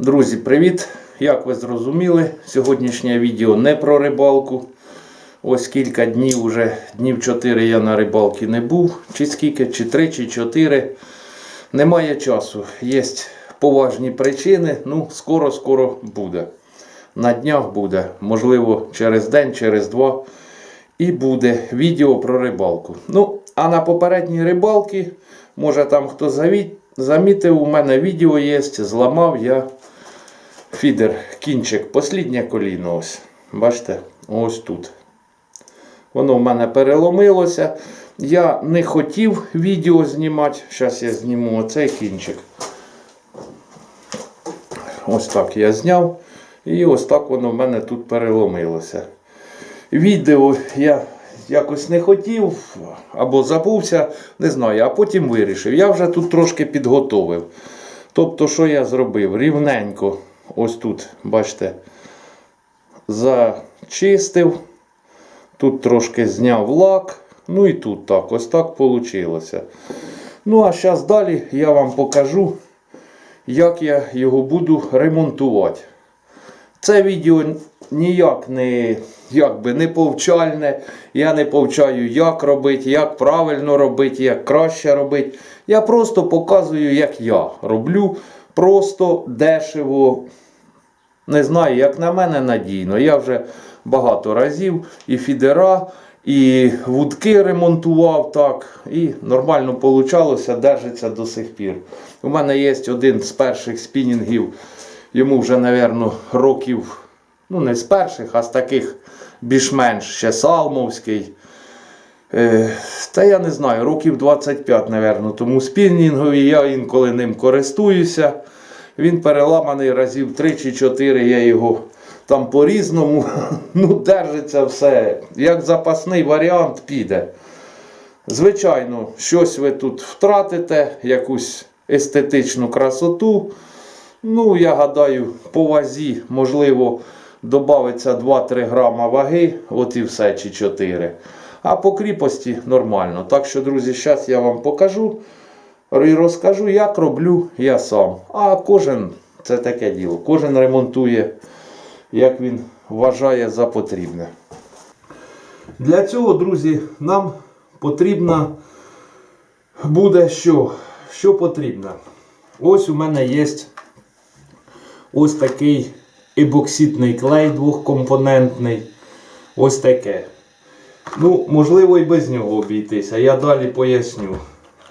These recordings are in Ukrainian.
Друзі, привіт! Як ви зрозуміли, сьогоднішнє відео не про рибалку. Ось кілька днів уже, днів 4 я на рибалці не був, чи скільки, чи 3, чи 4. Немає часу. Є поважні причини. Ну, скоро-скоро буде. На днях буде. Можливо, через день, через два. І буде відео про рибалку. Ну, а на попередній рибалці, може там хто заві- замітив, у мене відео є, зламав я фідер, кінчик, посліднє коліно. ось. Бачите, ось тут. Воно в мене переломилося. Я не хотів відео знімати. Зараз я зніму оцей кінчик. Ось так я зняв. І ось так воно в мене тут переломилося. Відео я якось не хотів або забувся, не знаю, а потім вирішив. Я вже тут трошки підготовив. Тобто, що я зробив? Рівненько, ось тут, бачите, зачистив. Тут трошки зняв лак. Ну і тут так, ось так вийшло. Ну, а зараз далі я вам покажу, як я його буду ремонтувати. Це відео ніяк не, як би, не повчальне. Я не повчаю, як робити, як правильно робити, як краще робити. Я просто показую, як я роблю. Просто дешево. Не знаю, як на мене надійно. Я вже багато разів і фідера, і вудки ремонтував так. І нормально получалося, держиться до сих пір. У мене є один з перших спінінгів. Йому вже, напевно, років, ну не з перших, а з таких більш-менш ще Салмовський. Е, та я не знаю, років 25, напевно. Тому спінінгові я інколи ним користуюся. Він переламаний разів 3 чи 4, я його там по-різному. Ну, держиться все. Як запасний варіант піде. Звичайно, щось ви тут втратите, якусь естетичну красоту. Ну, я гадаю, по вазі, можливо, додається 2-3 грама ваги, от і все, чи 4. А по кріпості нормально. Так що, друзі, зараз я вам покажу і розкажу, як роблю я сам. А кожен це таке діло. Кожен ремонтує, як він вважає за потрібне. Для цього, друзі, нам потрібно буде що? Що потрібно? Ось у мене є ось такий ебоксидний клей двохкомпонентний. Ось таке. Ну, можливо, і без нього обійтися. Я далі поясню.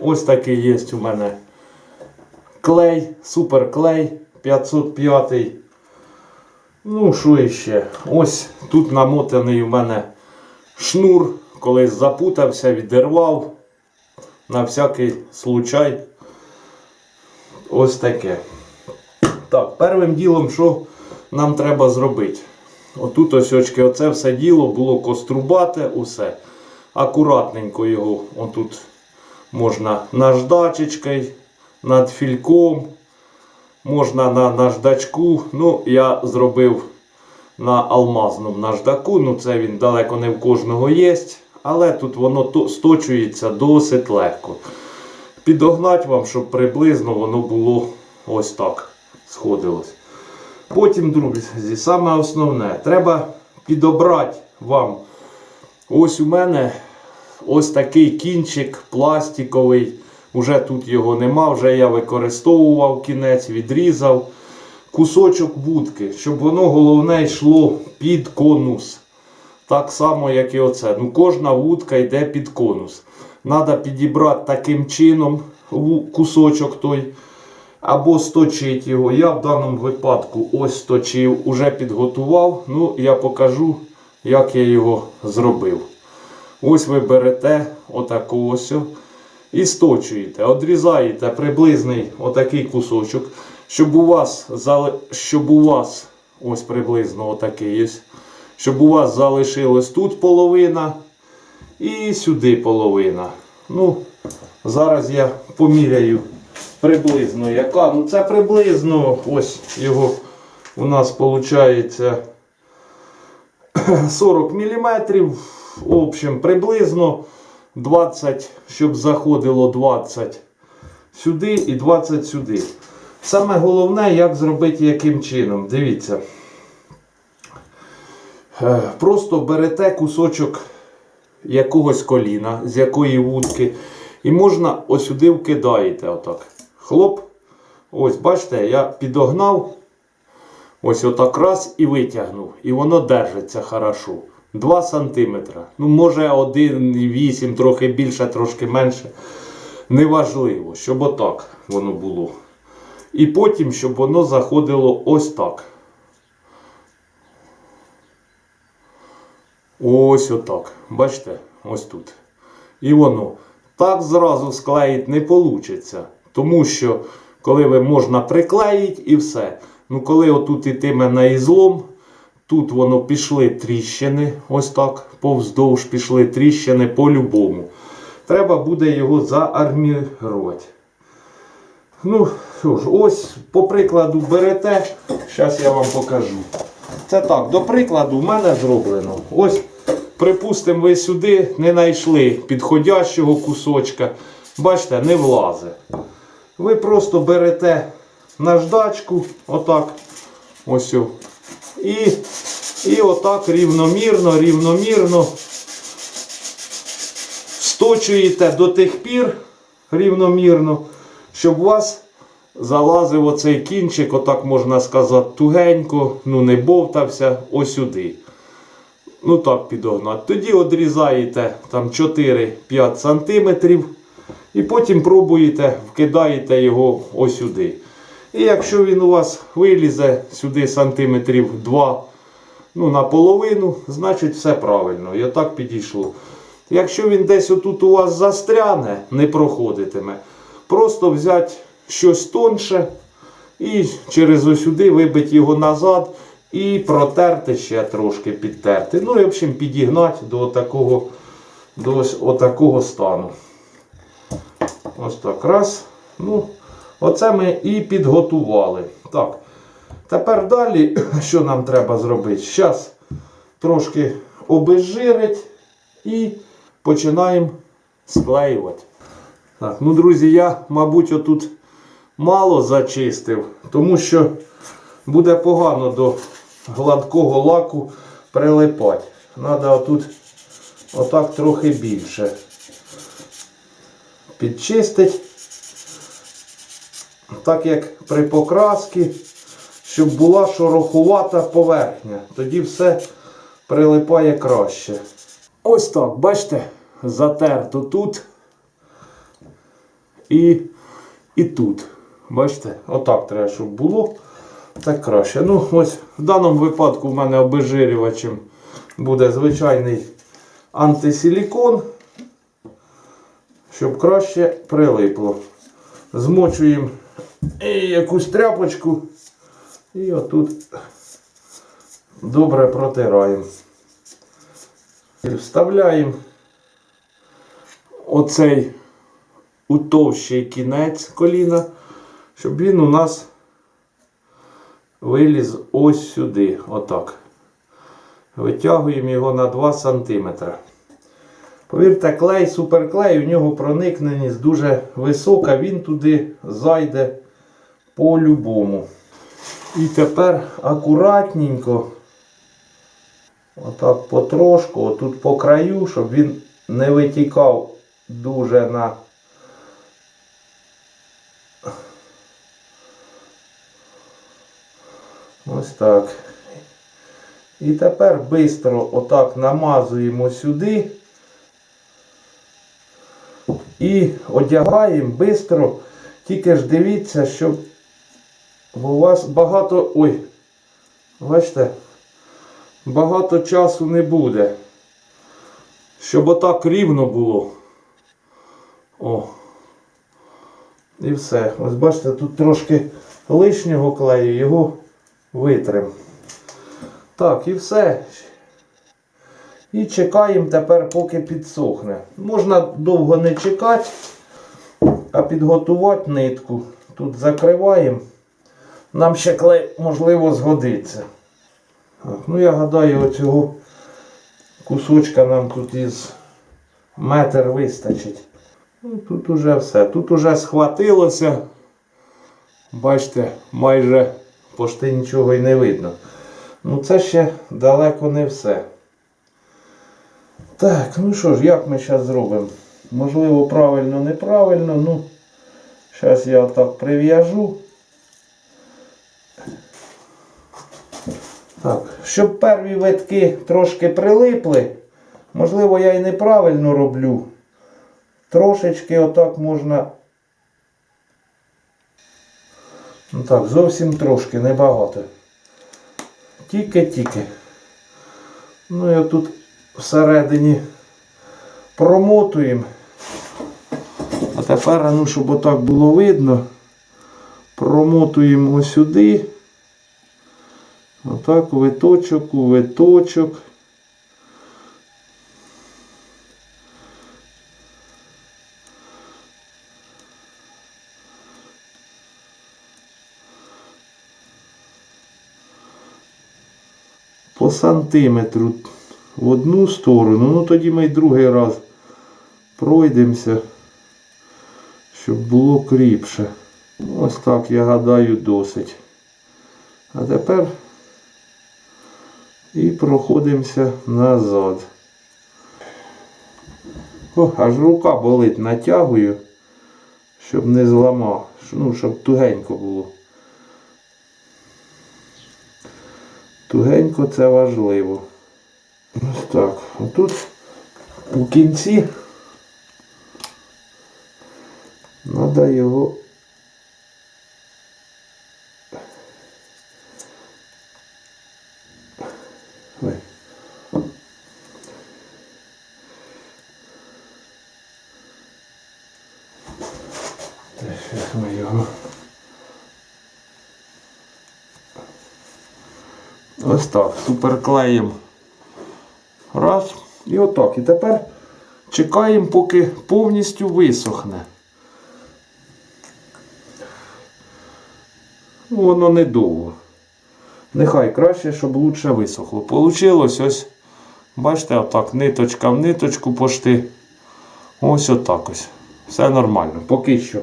Ось такий є у мене клей, суперклей 505. Ну, що іще? Ось тут намотаний у мене шнур, колись запутався, відірвав. На всякий случай. Ось таке. Так, першим ділом, що нам треба зробити? Отут ось очки, оце все діло було кострубате, усе. Акуратненько його отут можна наждачечкою, над фільком, можна на наждачку. Ну, я зробив на алмазному наждаку. Ну, це він далеко не в кожного є. Але тут воно сточується досить легко. Підогнати вам, щоб приблизно воно було ось так сходилось. Потім, друзі, саме основне, треба підобрати вам. Ось у мене ось такий кінчик пластиковий. Уже тут його нема, вже я використовував кінець, відрізав. Кусочок вудки, щоб воно головне йшло під конус. Так само, як і оце. Ну, Кожна вудка йде під конус. Треба підібрати таким чином кусочок той. Або сточити його. Я в даному випадку ось сточив, уже підготував. Ну, я покажу, як я його зробив. Ось ви берете отаку ось і сточуєте. Одрізаєте приблизний отакий кусочок, щоб у вас, щоб у вас ось приблизно отакий ось, щоб у вас залишилось тут половина і сюди половина. Ну, зараз я поміряю приблизно яка. Ну це приблизно ось його у нас виходить 40 мм. В общем, приблизно 20, щоб заходило 20 сюди і 20 сюди. Саме головне, як зробити яким чином. Дивіться. Е, Просто берете кусочок якогось коліна, з якої вудки, і можна ось сюди вкидаєте. Отак. Хлоп. Ось, бачите, я підогнав. Ось отак раз і витягнув. І воно держиться хорошо. 2 см. Ну, може 1,8, трохи більше, трошки менше. Неважливо, щоб отак воно було. І потім, щоб воно заходило ось так. Ось отак. Бачите? Ось тут. І воно. Так зразу склеїти не вийде. Тому що коли ви можна приклеїти і все. Ну коли отут ітиме на ізлом, тут воно пішли тріщини, ось так, повздовж пішли тріщини по-любому. Треба буде його заармірувати. Ну, що ж, ось по прикладу берете. Зараз я вам покажу. Це так, до прикладу, в мене зроблено. Ось, припустимо, ви сюди не знайшли підходящого кусочка. Бачите, не влазить. Ви просто берете наждачку, отак. Ось. І, і отак рівномірно, рівномірно сточуєте до тих пір рівномірно, щоб у вас залазив оцей кінчик, отак можна сказати, тугенько, ну не бовтався ось сюди. Ну так підогнати. Тоді одрізаєте там 4-5 см і потім пробуєте, вкидаєте його ось сюди. І якщо він у вас вилізе сюди сантиметрів 2 ну, наполовину, значить все правильно. І отак підійшло. Якщо він десь отут у вас застряне, не проходитиме, просто взяти щось тонше і через осюди вибити його назад і протерти ще трошки підтерти. Ну і в общем підігнати до такого, до ось отакого стану. Ось так раз. Ну, оце ми і підготували. Так. Тепер далі, що нам треба зробити? Зараз трошки обезжирить і починаємо склеювати. Так, ну, друзі, я, мабуть, отут мало зачистив, тому що буде погано до гладкого лаку прилипати. Треба отут отак трохи більше підчистити. Так як при покрасці, щоб була шорохувата поверхня. Тоді все прилипає краще. Ось так, бачите, затерто тут і, і тут. Бачите, отак треба, щоб було. Так краще. Ну, ось в даному випадку в мене обезжирювачем буде звичайний антисилікон, щоб краще прилипло. Змочуємо якусь тряпочку і отут добре протираємо. Вставляємо оцей утовщий кінець коліна, щоб він у нас виліз ось сюди, отак. Витягуємо його на 2 см. Повірте, клей, суперклей, у нього проникненість дуже висока, він туди зайде по-любому. І тепер акуратненько, отак потрошку, отут по краю, щоб він не витікав дуже на. Ось так. І тепер швидко отак намазуємо сюди. І одягаємо швидко. Тільки ж дивіться, щоб у вас багато... Ой, бачите, багато часу не буде. Щоб отак рівно було. О. І все. Ось бачите, тут трошки лишнього клею, його витрим. Так, і все. І чекаємо тепер, поки підсохне. Можна довго не чекати, а підготувати нитку. Тут закриваємо. Нам ще клей, можливо, згодиться. Так, ну я гадаю, оцього кусочка нам тут із метр вистачить. Ну, тут уже все. Тут уже схватилося. Бачите, майже пошти нічого й не видно. Ну це ще далеко не все. Так, ну що ж, як ми зараз зробимо? Можливо, правильно, неправильно, ну. Зараз я отак прив'яжу. Так, щоб перві витки трошки прилипли, можливо, я і неправильно роблю. Трошечки отак можна. Ну так, зовсім трошки, небагато. Тільки-тільки. Ну і тут всередині промотуємо. А тепер, ну, щоб отак було видно, промотуємо сюди. Отак, виточок, у виточок. По сантиметру в одну сторону, ну тоді ми й другий раз пройдемося, щоб було кріпше. Ось так, я гадаю, досить. А тепер і проходимося назад. О, аж рука болить, натягую, щоб не зламав, ну, щоб тугенько було. Тугенько це важливо. Ось так. Отут у кінці треба його Ой. Ми його. Ось так, суперклеїмо. І отак. І тепер чекаємо, поки повністю висохне. Воно недовго. Нехай краще, щоб лучше висохло. Получилось ось, бачите, отак, ниточка в ниточку пошти. Ось отак ось. Все нормально. Поки що.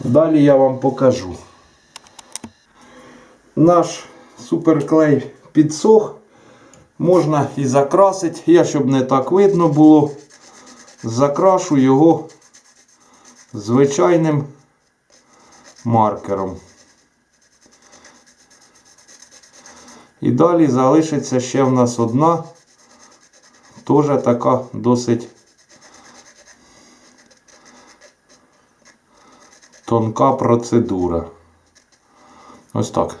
Далі я вам покажу. Наш суперклей підсох. Можна і закрасити. Я, щоб не так видно було, закрашу його звичайним маркером. І далі залишиться ще в нас одна, теж така досить тонка процедура. Ось так.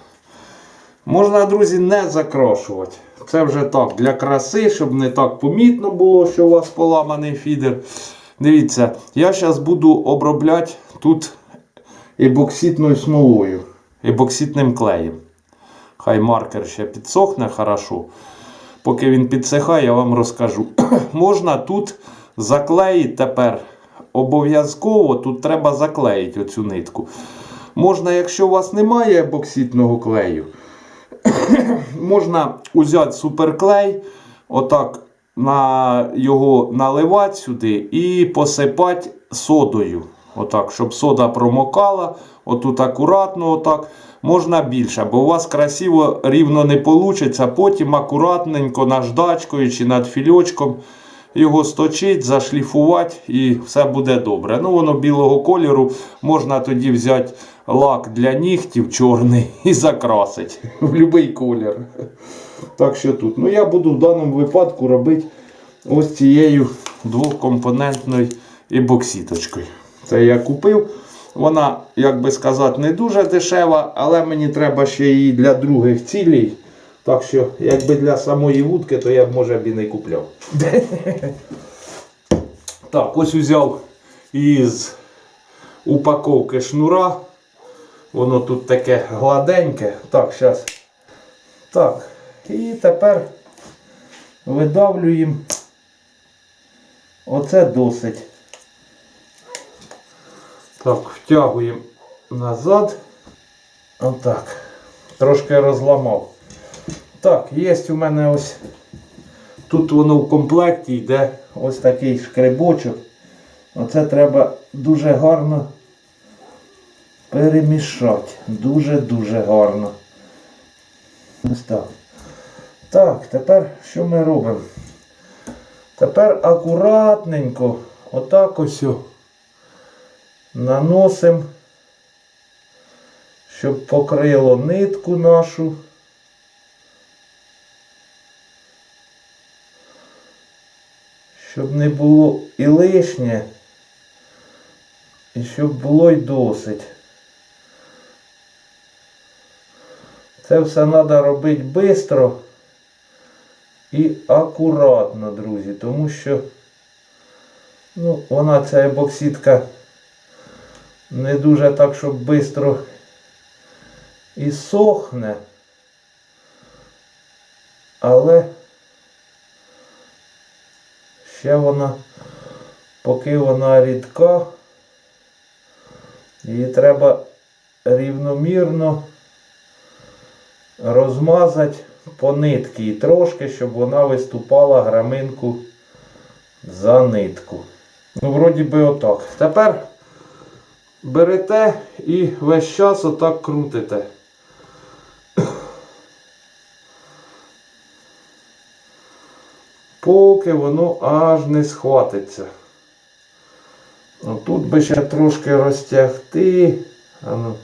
Можна, друзі, не закрашувати. Це вже так, для краси, щоб не так помітно було, що у вас поламаний фідер. Дивіться, я зараз буду обробляти тут ебокситною смолою, ебокситним клеєм. Хай маркер ще підсохне хорошо. Поки він підсихає, я вам розкажу. Можна тут заклеїти тепер. Обов'язково тут треба заклеїти оцю нитку. Можна, якщо у вас немає ебокситного клею, можна взяти суперклей, отак на його наливати сюди і посипати содою. Отак, щоб сода промокала. Отут акуратно, отак. Можна більше, бо у вас красиво рівно не вийде. Потім акуратненько наждачкою чи над фільочком його сточить, зашліфувати і все буде добре. Ну, воно білого кольору. Можна тоді взяти лак для нігтів чорний і закрасити в будь-який колір. Так що тут. Ну, я буду в даному випадку робити ось цією двохкомпонентною ебокситочкою. Це я купив. Вона, як би сказати, не дуже дешева, але мені треба ще її для других цілей. Так що, якби для самої вудки, то я б може б і не купляв. Так, ось взяв із упаковки шнура. Воно тут таке гладеньке. Так, зараз. Так. І тепер видавлюємо. Оце досить. Так, втягуємо назад. Отак. Трошки розламав. Так, є у мене ось. Тут воно в комплекті йде ось такий шкребочок. Оце треба дуже гарно перемішати. Дуже-дуже гарно. Ось так. Так, тепер що ми робимо? Тепер акуратненько, отак ось наносимо, щоб покрило нитку нашу. Щоб не було і лишнє, і щоб було й досить. Це все треба робити швидко і акуратно, друзі, тому що ну, вона ця ебоксидка не дуже так, щоб швидко і сохне, але ще вона, поки вона рідка, її треба рівномірно розмазати по нитки і трошки, щоб вона виступала граминку за нитку. Ну, вроді би отак. Тепер берете і весь час отак крутите. Поки воно аж не схватиться. Ну, тут би ще трошки розтягти. А ну.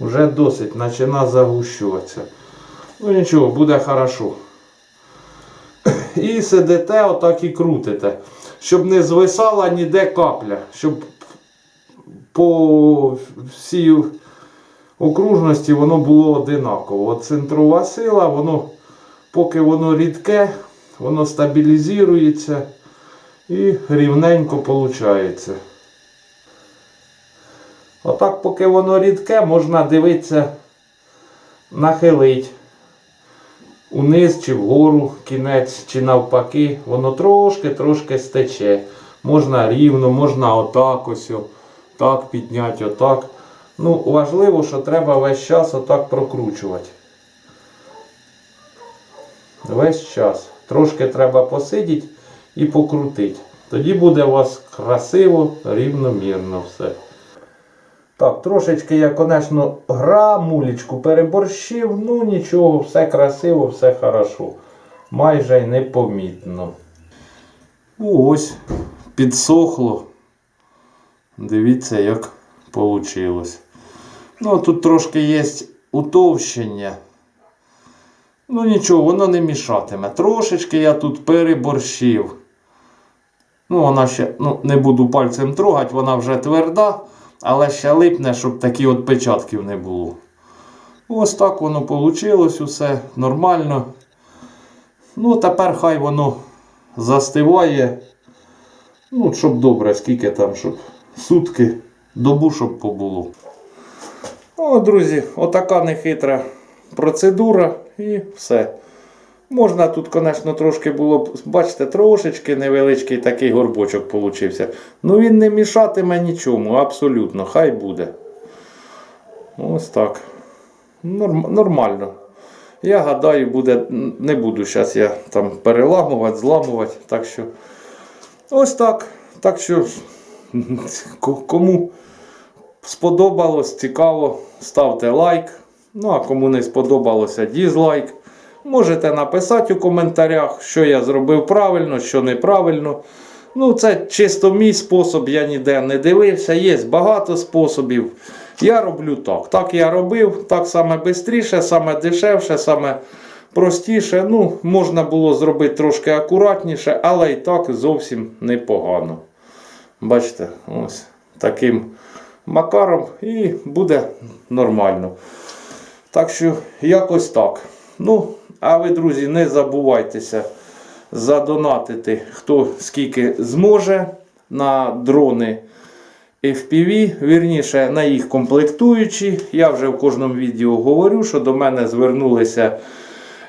Уже досить почина загущуватися. Ну нічого, буде хорошо. І сидите, отак і крутите. Щоб не звисала ніде капля. Щоб по всій окружності воно було одинаково. От центрова сила, воно, поки воно рідке, воно стабілізується і рівненько виходить. Отак, поки воно рідке, можна дивитися, нахилить униз чи вгору кінець, чи навпаки, воно трошки-трошки стече. Можна рівно, можна отак ось, так підняти, отак. Ну, важливо, що треба весь час отак прокручувати. Весь час. Трошки треба посидіти і покрутити. Тоді буде у вас красиво, рівномірно все. Так, трошечки я, звісно, грамулечку переборщив, ну нічого, все красиво, все хорошо. Майже й непомітно. Ось, підсохло. Дивіться, як вийшло. Ну, тут трошки є утовщення. Ну нічого, воно не мішатиме. Трошечки я тут переборщив. Ну, вона ще, ну, не буду пальцем трогати, вона вже тверда, але ще липне, щоб такі от печатків не було. Ось так воно вийшло, усе нормально. Ну, тепер хай воно застиває. Ну, щоб добре, скільки там, щоб сутки, добу, щоб побуло. О, друзі, отака нехитра процедура і все. Можна тут, звісно, трошки було б, бачите, трошечки невеличкий такий горбочок получився. Ну він не мішатиме нічому, абсолютно, хай буде. Ось так. Норм, нормально. Я гадаю, буде, не буду зараз я там переламувати, зламувати. Так що ось так. Так що кому сподобалось, цікаво, ставте лайк. Ну а кому не сподобалося, дізлайк. Можете написати у коментарях, що я зробив правильно, що неправильно. Ну, це чисто мій спосіб, я ніде не дивився. Є багато способів. Я роблю так. Так я робив, так саме швидше, саме дешевше, саме простіше. Ну, можна було зробити трошки акуратніше, але і так зовсім непогано. Бачите, ось таким макаром і буде нормально. Так що, якось так. Ну, а ви, друзі, не забувайтеся задонатити, хто скільки зможе на дрони FPV, вірніше на їх комплектуючі. Я вже в кожному відео говорю, що до мене звернулися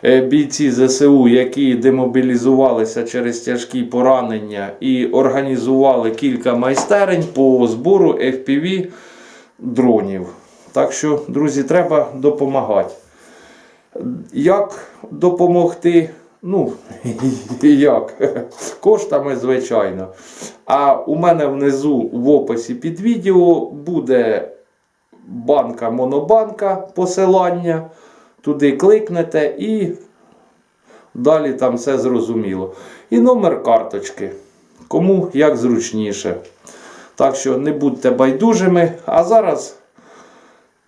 бійці ЗСУ, які демобілізувалися через тяжкі поранення і організували кілька майстерень по збору FPV дронів. Так що, друзі, треба допомагати. Як допомогти? Ну, як? Коштами, звичайно. А у мене внизу в описі під відео буде банка монобанка посилання. Туди кликнете і далі там все зрозуміло. І номер карточки. Кому як зручніше. Так що не будьте байдужими. А зараз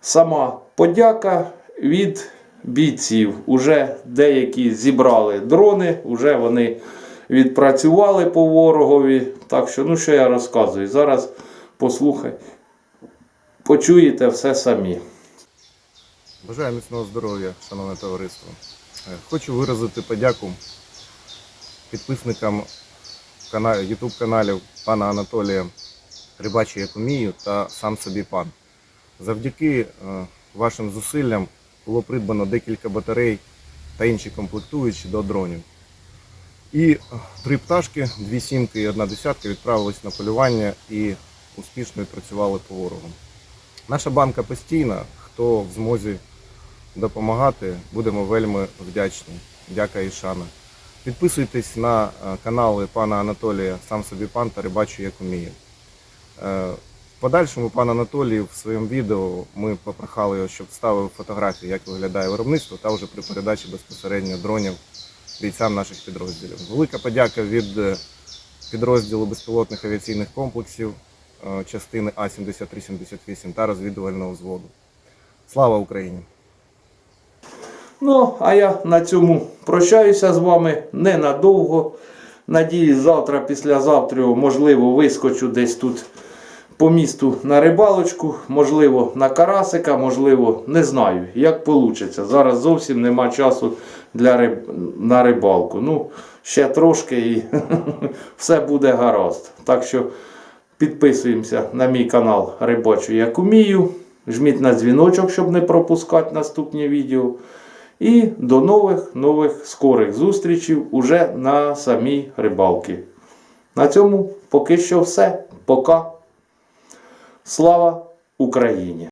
сама подяка від бійців. Уже деякі зібрали дрони, вже вони відпрацювали по ворогові. Так що, ну що я розказую? Зараз послухай, почуєте все самі. Бажаю міцного здоров'я, шановне товариство. Е, Хочу виразити подяку підписникам YouTube каналів пана Анатолія Рибачі як умію та сам собі пан. Завдяки е, вашим зусиллям було придбано декілька батарей та інші комплектуючі до дронів. І три пташки, дві сімки і одна десятка відправились на полювання і успішно відпрацювали по ворогу. Наша банка постійна, хто в змозі допомагати, будемо вельми вдячні. Дяка і шана. Підписуйтесь на е, канали пана Анатолія, сам собі пан та рибачу як уміє. Е, В подальшому пан Анатолій в своєму відео ми попрохали його, щоб ставив фотографії, як виглядає виробництво, та вже при передачі безпосередньо дронів бійцям наших підрозділів. Велика подяка від е, підрозділу безпілотних авіаційних комплексів частини А-7378 та розвідувального взводу. Слава Україні! Ну, а я на цьому прощаюся з вами ненадовго. Надіюсь, завтра, післязавтра, можливо, вискочу десь тут по місту на рибалочку, можливо, на карасика, можливо, не знаю, як вийде. Зараз зовсім нема часу для риб... на рибалку. Ну, ще трошки і все буде гаразд. Так що підписуємося на мій канал Рибачу як умію. Жміть на дзвіночок, щоб не пропускати наступні відео. І до нових нових скорих зустрічей уже на самій рибалці. На цьому поки що все. Пока. Слава Україні!